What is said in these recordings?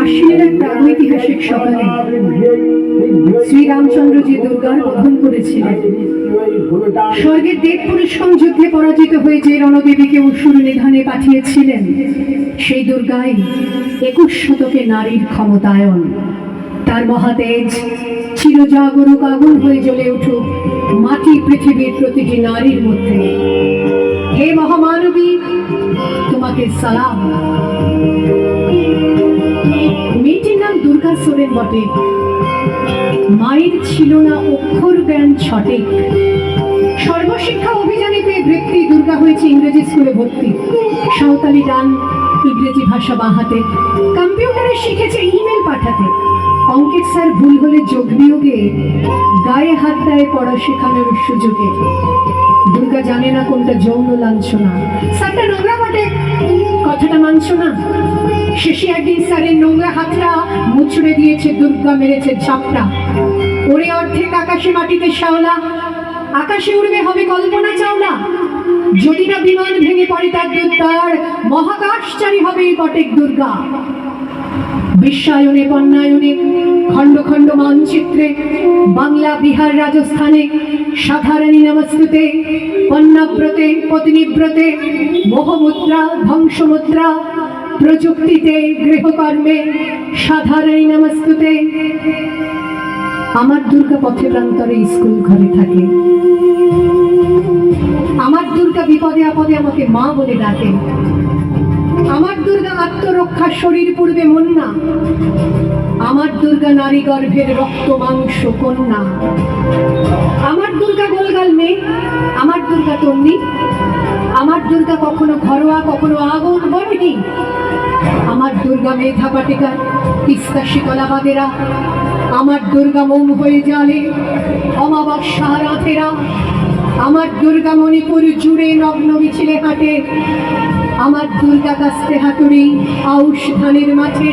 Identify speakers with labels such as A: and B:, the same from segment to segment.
A: আশ্বিনের এক প্রাগৈতিহাসিক সকালে শ্রীরামচন্দ্র যে দুর্গার বধন করেছিলেন। স্বর্গের দেব পুরুষম যুদ্ধে পরাজিত হয়ে যে রণদেবীকে অসুর নিধানে পাঠিয়েছিলেন, সেই দুর্গাই একুশ শতকে নারীর ক্ষমতায়ন। তার মহাতেজ চিরজাগরুক আগুন হয়ে জ্বলে উঠুক মাটি পৃথিবীর প্রতিটি নারীর মধ্যে। হে মহামানবী, তোমাকে সালাম। বটে। মায়ের ছিল না অক্ষর জ্ঞান সঠিক সর্বশিক্ষা অভিযানে পেয়ে বৃত্তি দুর্গা হয়েছে ইংরেজি স্কুলে ভর্তি, সাঁওতালি গান ইংরেজি ভাষা বাহাতে কম্পিউটারে শিখেছে ইমেল পাঠাতে। অঙ্কের স্যার ভুল হলে যোগ বিয়োগে গায়ে হাত দেয় পড়া শেখানোর সুযোগে। দুর্গা জানে না কোনটা যৌন লাঞ্ছনা। স্যারটা নোংরা বটে। কথাটা মানছ না? শেষে একদিন স্যারের নোংরা হাতটা মুচড়ে দিয়েছে, দুর্গা মেরেছে ঝাপটা। ওরে অর্ধেক আকাশে মাটিতে শাওলা আকাশে উড়বে হবে কল্পনা চাওলা। যদি না বিমান ভেঙে পড়ে তার দুর্গার মহাকাশচারী হবে বটেক দুর্গা। বিশ্বায়নে বন্যায়নে খণ্ড খণ্ড মানচিত্রে, বাংলা, বিহার, রাজস্থানে, সাধারণী নমস্তুতে কন্যাব্রতে পত্নীব্রতে মোহমুদ্রা ধ্বংসমুদ্রা প্রযুক্তিতে, গৃহকর্মে সাধারণ নমস্তুতে। আমার দুর্গা পথে প্রান্তরে স্কুল ঘরে থাকে। আমার দুর্গা বিপদে আপদে আমাকে মা বলে ডাকে। আমার দুর্গা আত্মরক্ষা শরীর পূর্বে মন না আমার দুর্গা নারী গর্ভের রক্ত, মাংস, কন্যা। আমার দুর্গা গোলগাল মেয়ে। আমার দুর্গা তন্নি। আমার দুর্গা কখনো ঘরোয়া, কখনো আগুন আমার দুর্গা মেধা পাটিকার তিস্তা শীতলাবাদেরা আমার দুর্গা মন হয়ে জালে, অমাবস্যা রাধেরা, আমার দুর্গা মণিপুর জুড়ে নগ্ন মিছিলে হাঁটে, আমার দুর্গা কাস্তে হাতুড়ি আউশ ধানের মাঠে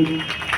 A: মা তুঝে সালাম